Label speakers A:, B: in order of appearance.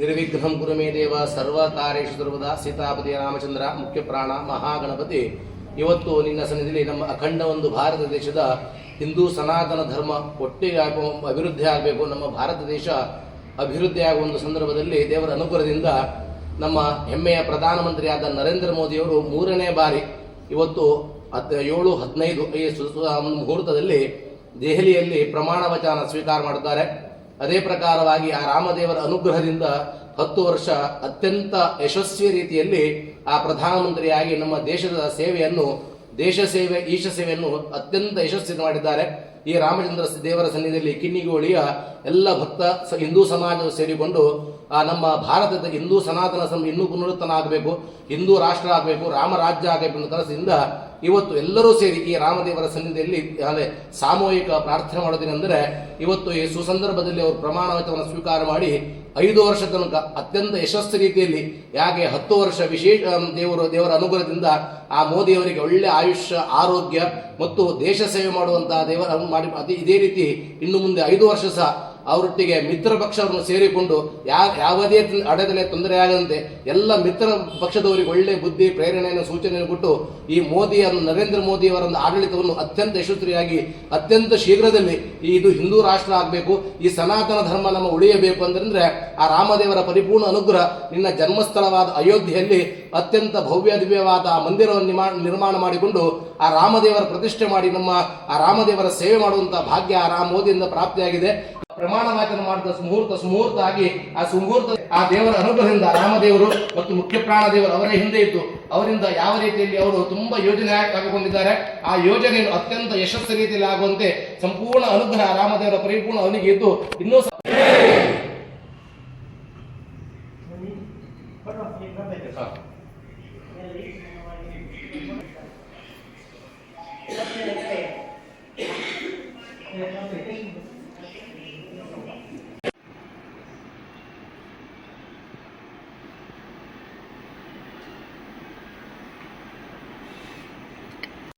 A: ನಿರ್ವಿಘ್ನಂ ಕುರು ಮೇ ದೇವ ಸರ್ವತಾರೇಶ ದುರ್ವದ ಸೀತಾಪತಿ ರಾಮಚಂದ್ರ ಮುಖ್ಯ ಪ್ರಾಣ ಮಹಾಗಣಪತಿ. ಇವತ್ತು ನಿನ್ನ ಸನ್ನಿಧಿಯಲ್ಲಿ ನಮ್ಮ ಅಖಂಡ ಒಂದು ಭಾರತ ದೇಶದ ಹಿಂದೂ ಸನಾತನ ಧರ್ಮ ಒಟ್ಟಿಗೆ ಅಭಿವೃದ್ಧಿ ಆಗಬೇಕು. ನಮ್ಮ ಭಾರತ ದೇಶ ಅಭಿವೃದ್ಧಿ ಆಗುವ ಒಂದು ಸಂದರ್ಭದಲ್ಲಿ ದೇವರ ಅನುಗ್ರಹದಿಂದ ನಮ್ಮ ಹೆಮ್ಮೆಯ ಪ್ರಧಾನಮಂತ್ರಿಯಾದ ನರೇಂದ್ರ ಮೋದಿಯವರು ಮೂರನೇ ಬಾರಿ ಇವತ್ತು ಹತ್ತ ಏಳು, ಹದಿನೈದು ಮುಹೂರ್ತದಲ್ಲಿ ದೆಹಲಿಯಲ್ಲಿ ಪ್ರಮಾಣ ವಚನ ಸ್ವೀಕಾರ ಮಾಡುತ್ತಾರೆ. ಅದೇ ಪ್ರಕಾರವಾಗಿ ಆ ರಾಮದೇವರ ಅನುಗ್ರಹದಿಂದ ಹತ್ತು ವರ್ಷ ಅತ್ಯಂತ ಯಶಸ್ವಿ ರೀತಿಯಲ್ಲಿ ಆ ಪ್ರಧಾನಮಂತ್ರಿಯಾಗಿ ನಮ್ಮ ದೇಶದ ಸೇವೆಯನ್ನು, ದೇಶ ಸೇವೆ, ಈಶ ಸೇವೆಯನ್ನು ಅತ್ಯಂತ ಯಶಸ್ವಿ ಮಾಡಿದ್ದಾರೆ. ಈ ರಾಮಚಂದ್ರ ದೇವರ ಸನ್ನಿಧಿಯಲ್ಲಿ ಕಿನ್ನಿಗೋಳಿಯ ಎಲ್ಲ ಭಕ್ತ ಹಿಂದೂ ಸಮಾಜ ಸೇರಿಕೊಂಡು ಆ ನಮ್ಮ ಭಾರತದ ಹಿಂದೂ ಸನಾತನ ಸಂ ಇನ್ನೂ ಪುನರುತ್ತನ ಆಗಬೇಕು ಹಿಂದೂ ರಾಷ್ಟ್ರ ಆಗಬೇಕು, ರಾಮ ರಾಜ್ಯ ಆಗಬೇಕು ಅನ್ನೋ ಕನಸಿನಿಂದ ಇವತ್ತು ಎಲ್ಲರೂ ಸೇರಿ ಈ ರಾಮದೇವರ ಸನ್ನಿಧಿಯಲ್ಲಿ ಅಂದರೆ ಸಾಮೂಹಿಕ ಪ್ರಾರ್ಥನೆ ಮಾಡೋದೇನೆಂದರೆ ಇವತ್ತು ಈ ಸುಸಂದರ್ಭದಲ್ಲಿ ಅವರು ಪ್ರಮಾಣ ವಚನವನ್ನು ಸ್ವೀಕಾರ ಮಾಡಿ ಐದು ವರ್ಷ ತನಕ ಅತ್ಯಂತ ಯಶಸ್ವಿ ರೀತಿಯಲ್ಲಿ, ಯಾಕೆ ಹತ್ತು ವರ್ಷ ವಿಶೇಷ ದೇವರು, ದೇವರ ಅನುಗ್ರಹದಿಂದ ಆ ಮೋದಿಯವರಿಗೆ ಒಳ್ಳೆ ಆಯುಷ್ಯ, ಆರೋಗ್ಯ ಮತ್ತು ದೇಶ ಸೇವೆ ಮಾಡುವಂತಹ ದೇವರ ಮಾಡಿ ಅದೇ ಇದೇ ರೀತಿ ಇನ್ನು ಮುಂದೆ ಐದು ವರ್ಷ ಸಹ ಅವರೊಟ್ಟಿಗೆ ಮಿತ್ರ ಪಕ್ಷವನ್ನು ಸೇರಿಕೊಂಡು ಯಾ ಯಾವುದೇ ಅಡೆದಲೆ ತೊಂದರೆ ಆಗದಂತೆ ಎಲ್ಲ ಮಿತ್ರ ಪಕ್ಷದವರಿಗೆ ಒಳ್ಳೆ ಬುದ್ಧಿ, ಪ್ರೇರಣೆಯನ್ನು, ಸೂಚನೆಯನ್ನು ಕೊಟ್ಟು ಈ ಮೋದಿಯನ್ನು ನರೇಂದ್ರ ಮೋದಿ ಅವರ ಆಡಳಿತವನ್ನು ಅತ್ಯಂತ ಯಶಸ್ವಿಯಾಗಿ, ಅತ್ಯಂತ ಶೀಘ್ರದಲ್ಲಿ ಇದು ಹಿಂದೂ ರಾಷ್ಟ್ರ ಆಗಬೇಕು, ಈ ಸನಾತನ ಧರ್ಮ ನಮ್ಮ ಉಳಿಯಬೇಕು ಅಂತಂದ್ರೆ ಆ ರಾಮದೇವರ ಪರಿಪೂರ್ಣ ಅನುಗ್ರಹ ನಿನ್ನ ಜನ್ಮಸ್ಥಳವಾದ ಅಯೋಧ್ಯೆಯಲ್ಲಿ ಅತ್ಯಂತ ಭವ್ಯ ದಿವ್ಯವಾದ ಮಂದಿರವನ್ನು ನಿರ್ಮಾಣ ಮಾಡಿಕೊಂಡು ಆ ರಾಮದೇವರ ಪ್ರತಿಷ್ಠೆ ಮಾಡಿ ನಮ್ಮ ಆ ರಾಮದೇವರ ಸೇವೆ ಮಾಡುವಂತಹ ಭಾಗ್ಯ ಆ ರಾಮ ಮೋದಿಯಿಂದ ಪ್ರಾಪ್ತಿಯಾಗಿದೆ. ಪ್ರಮಾಣ ವಾಚನ ಮಾಡಿದ ಸುಮುಹೂರ್ತ ಸುಮುಹೂರ್ತ ಆಗಿ ಆ ಸುಮುಹೂರ್ತ ಆ ದೇವರ ಅನುಗ್ರಹದಿಂದ ರಾಮದೇವರು ಮತ್ತು ಮುಖ್ಯ ಪ್ರಾಣ ದೇವರು ಅವರ ಹಿಂದೆ ಇದ್ದು ಅವರಿಂದ ಯಾವ ರೀತಿಯಲ್ಲಿ ಅವರು ತುಂಬಾ ಯೋಜನೆ ಹಾಕಿಕೊಂಡಿದ್ದಾರೆ ಆ ಯೋಜನೆಯನ್ನು ಅತ್ಯಂತ ಯಶಸ್ವಿ ರೀತಿಯಲ್ಲಿ ಆಗುವಂತೆ ಸಂಪೂರ್ಣ ಅನುಗ್ರಹ ರಾಮದೇವರ ಪರಿಪೂರ್ಣ ಅವನಿಗೆ ಇದ್ದು ಇನ್ನೂ.